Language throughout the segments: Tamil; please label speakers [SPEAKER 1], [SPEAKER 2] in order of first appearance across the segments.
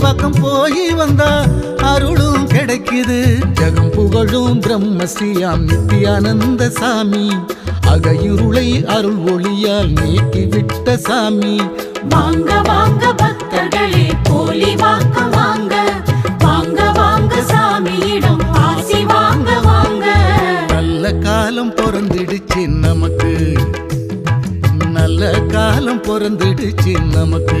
[SPEAKER 1] முனிவாக்கம் போய் வந்தா அருளும் கிடைக்குது ஜகம் புகழும் பிரம்மசியாம் நித்தியானந்த சாமி அகையுருளை அருள் ஒளியால் நீக்கி விட்ட சாமி
[SPEAKER 2] வாங்க வாங்க பக்தர்களே போலி வாங்க வாங்க வாங்க வாங்க சாமியிடம் ஆசி வாங்க வாங்க
[SPEAKER 1] நல்ல காலம் பிறந்திடுச்சு நமக்கு நல்ல காலம் பிறந்திடுச்சு நமக்கு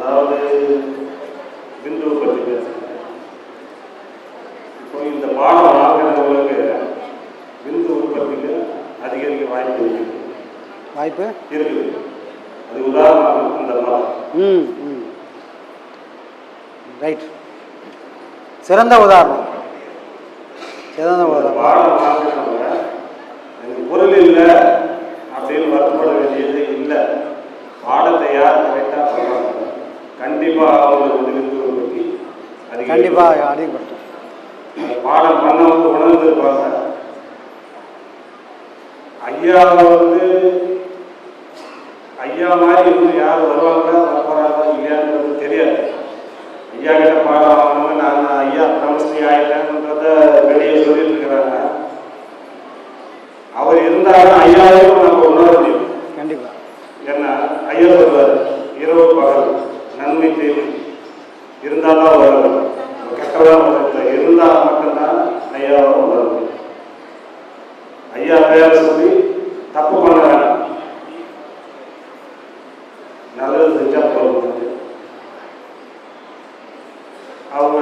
[SPEAKER 3] அதாவது பிந்துவை பற்றி பேசுகிறேன் இப்போ இந்த பாடம் வாங்கினவங்களுக்கு பிந்து உற்பத்திக்கு அதிகரிக்க வாய்ப்பு இருக்குது வாய்ப்பு இருக்குது அது உதாரணமாக இந்த பாடம் ம் ம்
[SPEAKER 4] ரைட் சிறந்த உதாரணம் சிறந்த
[SPEAKER 3] உதாரணம்
[SPEAKER 4] கண்டிப்பாக அதிகப்படுத்தும்
[SPEAKER 3] பாடம் பண்ண வந்து உணர்ந்துருப்பாங்க ஐயா வந்து ஐயா மாதிரி இன்னும் யார் வருவாங்க வரப்போறாங்க இல்லையான்றது தெரியாது ஐயா கிட்ட பாடம் நான் நல்லது செஞ்சால் போதும் அவங்க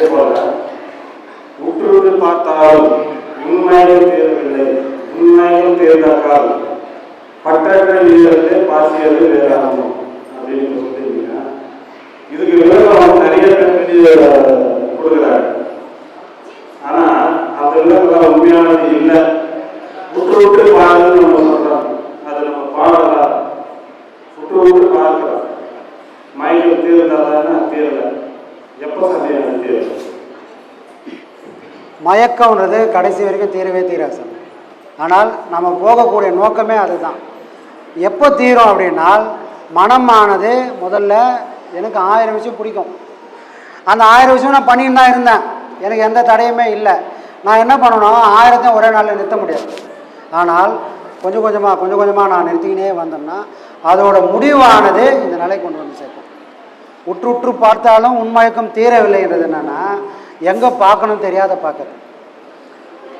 [SPEAKER 3] அது போல உற்றுவது பார்த்தாலும் உண்மையில் தேர்வில்லை உண்மையில் தேர்ந்தாக்கால் பற்றற்ற நீரிலிருந்து பாசியது வேறாகும் அப்படின்னு சொல்லிட்டீங்கன்னா இதுக்கு விளக்கம் நிறைய கல்வி கொடுக்குறாங்க ஆனா அந்த விளக்கம் உண்மையானது இல்லை உற்று விட்டு பாருன்னு நம்ம
[SPEAKER 4] மயக்கம்ன்றது கடைசி வரைக்கும் தீரவே தீராது சார் ஆனால் நம்ம போகக்கூடிய நோக்கமே அதுதான் எப்போ தீரும் அப்படின்னால் மனமானது முதல்ல எனக்கு ஆயிரம் விஷயம் பிடிக்கும் அந்த ஆயிரம் விஷயம் நான் பண்ணிட்டு தான் இருந்தேன் எனக்கு எந்த தடையுமே இல்லை நான் என்ன பண்ணணும் ஆயிரத்தையும் ஒரே நாளில் நிறுத்த முடியாது ஆனால் கொஞ்சம் கொஞ்சமாக கொஞ்சம் கொஞ்சமாக நான் நிறுத்திக்கினே வந்தோம்னா அதோட முடிவானது இந்த நிலை கொண்டு வந்து சேர்க்கும் உற்று உற்று பார்த்தாலும் உண்மயக்கம் தீரவில்லைன்றது என்னென்னா எங்கே பார்க்கணும் தெரியாத பார்க்குறது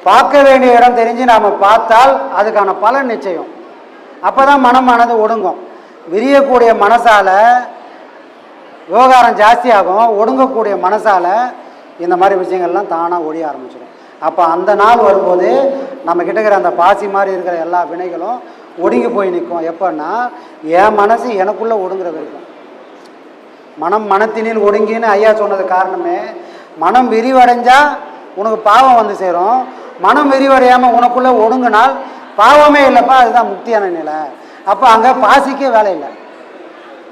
[SPEAKER 4] பார்க்க வேண்டிய இடம் தெரிஞ்சு நாம் பார்த்தால் அதுக்கான பலன் நிச்சயம் அப்போ தான் மனமானது ஒடுங்கும் விரியக்கூடிய மனசால் விவகாரம் ஜாஸ்தியாகும் ஒடுங்கக்கூடிய மனசால் இந்த மாதிரி விஷயங்கள்லாம் தானாக ஒழிய ஆரம்பிச்சிடும் அப்போ அந்த நாள் வரும்போது நம்ம இருக்கிற அந்த பாசி மாதிரி இருக்கிற எல்லா வினைகளும் ஒடுங்கி போய் நிற்கும் எப்போன்னா என் மனசு எனக்குள்ளே ஒடுங்குற வரைக்கும் மனம் மனத்தினில் ஒடுங்கின்னு ஐயா சொன்னது காரணமே மனம் விரிவடைஞ்சால் உனக்கு பாவம் வந்து சேரும் மனம் விரிவடையாமல் உனக்குள்ளே ஒடுங்கினால் பாவமே இல்லைப்பா அதுதான் முக்தியான நிலை அப்போ அங்கே பாசிக்கே வேலை இல்லை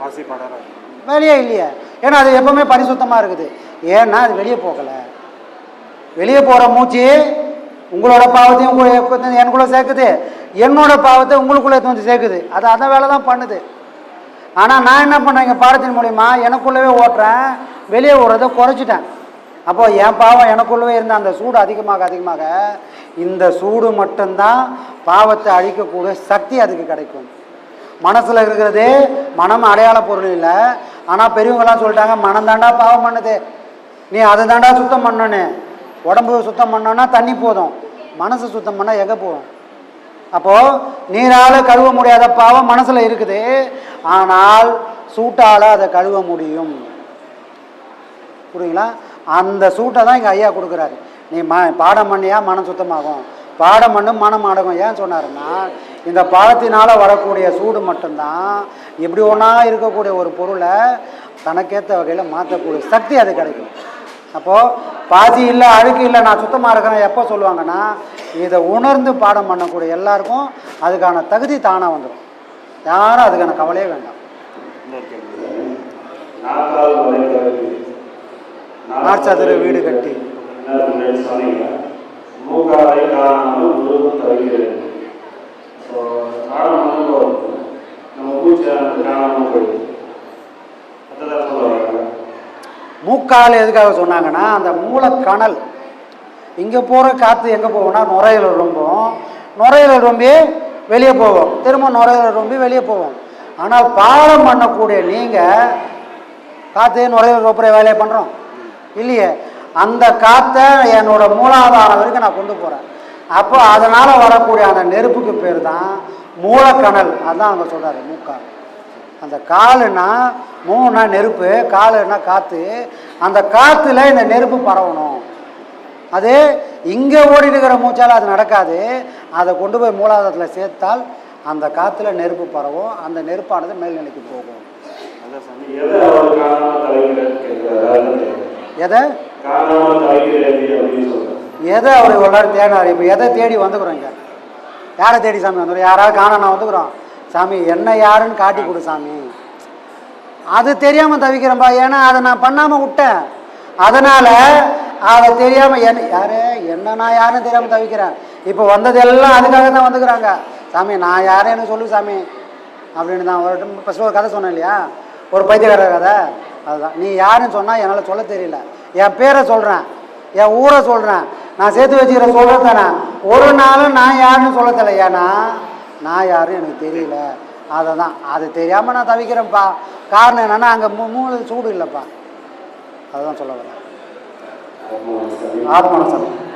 [SPEAKER 4] பாசி வேலையே இல்லையே ஏன்னா அது எப்பவுமே பரிசுத்தமாக இருக்குது ஏன்னா அது வெளியே போகலை வெளியே போகிற மூச்சு உங்களோட பாவத்தையும் எனக்குள்ளே சேர்க்குது என்னோட பாவத்தை உங்களுக்குள்ளே வந்து சேர்க்குது அது அந்த வேலை தான் பண்ணுது ஆனால் நான் என்ன பண்ணேன் எங்கள் பாடத்தின் மூலிமா எனக்குள்ளவே ஓட்டுறேன் வெளியே ஓடுறதை குறைச்சிட்டேன் அப்போ என் பாவம் எனக்குள்ளவே இருந்த அந்த சூடு அதிகமாக அதிகமாக இந்த சூடு மட்டும்தான் பாவத்தை அழிக்கக்கூடிய சக்தி அதுக்கு கிடைக்கும் மனசில் இருக்கிறது மனம் அடையாள பொருள் இல்லை ஆனால் பெரியவங்களாம் சொல்லிட்டாங்க மனம் தாண்டா பாவம் பண்ணுது நீ அதை தாண்டா சுத்தம் பண்ணணும் உடம்பு சுத்தம் பண்ணோன்னா தண்ணி போதும் மனசு சுத்தம் பண்ணால் எங்கே போதும் அப்போது நீரால் கழுவ முடியாத பாவம் மனசில் இருக்குது ஆனால் சூட்டால் அதை கழுவ முடியும் புரியுங்களா அந்த சூட்டை தான் எங்கள் ஐயா கொடுக்குறாரு நீ ம பாடம் பண்ணியா மனம் சுத்தமாகும் பாடம் பண்ணும் மனம் ஆடகும் ஏன் சொன்னாருன்னா இந்த பாடத்தினால் வரக்கூடிய சூடு மட்டும்தான் எப்படி ஒன்றா இருக்கக்கூடிய ஒரு பொருளை தனக்கேற்ற வகையில் மாற்றக்கூடிய சக்தி அது கிடைக்கும் அப்போது பாதி இல்லை அழுக்கு இல்லை நான் சுத்தமாக இருக்கிறேன் எப்போ சொல்லுவாங்கன்னா இதை உணர்ந்து பாடம் பண்ணக்கூடிய எல்லாருக்கும் அதுக்கான தகுதி தானாக வந்துடும் யாரும் அதுக்கான கவலையே வேண்டாம் நாற்சதுர வீடு கட்டி மூக்கால் எதுக்காக சொன்னாங்கன்னா அந்த மூலக்கணல் இங்கே போகிற காற்று எங்கே போகும்னா நுரையில் ரொம்பும் நுரையில் ரொம்ப வெளியே போவோம் திரும்ப நுரையில் ரொம்பி வெளியே போவோம் ஆனால் பாலம் பண்ணக்கூடிய நீங்கள் காற்று நுரையில் ரொம்ப வேலையை பண்ணுறோம் இல்லையே அந்த காற்றை என்னோட மூலாதாரம் வரைக்கும் நான் கொண்டு போகிறேன் அப்போ அதனால் வரக்கூடிய அந்த நெருப்புக்கு பேர் தான் மூலக்கணல் அதுதான் அவங்க சொல்கிறார் மூக்கால் அந்த காலுன்னா மூணா நெருப்பு காலுன்னா காற்று அந்த காற்றுல இந்த நெருப்பு பரவணும் அது இங்கே ஓடிடுகிற இருக்கிற மூச்சால் அது நடக்காது அதை கொண்டு போய் மூலாதாரத்தில் சேர்த்தால் அந்த காற்றுல நெருப்பு பரவும் அந்த நெருப்பானது மேல்நிலைக்கு போகும் எதை எதை அவர் எல்லாரும் தேடினார் இப்போ எதை தேடி வந்துக்கிறோம் இங்கே யாரை தேடி சாமி வந்துடும் யாராவது காண நான் வந்துக்கிறோம் சாமி என்ன யாருன்னு காட்டி கொடு சாமி அது தெரியாமல் தவிக்கிறேன்ப்பா ஏன்னா அதை நான் பண்ணாமல் விட்டேன் அதனால் அதை தெரியாமல் என்ன யார் என்ன நான் யாருன்னு தெரியாமல் தவிக்கிறேன் இப்போ வந்ததெல்லாம் அதுக்காக தான் வந்துக்கிறாங்க சாமி நான் யாரும் எனக்கு சொல்லு சாமி அப்படின்னு தான் ஒரு இப்போ ஒரு கதை சொன்னேன் இல்லையா ஒரு பைத்தியக்கார கதை அதுதான் நீ யாருன்னு சொன்னால் என்னால் சொல்ல தெரியல என் பேரை சொல்கிறேன் என் ஊரை சொல்கிறேன் நான் சேர்த்து வச்சுக்கிற சொல்கிறதானே ஒரு நாளும் நான் யாருன்னு சொல்ல தெரியல ஏன்னா நான் யாரும் எனக்கு தெரியல அதை தான் அது தெரியாமல் நான் தவிக்கிறேன்ப்பா காரணம் என்னென்னா அங்கே மூ மூணு சூடு இல்லைப்பா அதுதான் சொல்ல வரேன் ஆத்மான சமயம்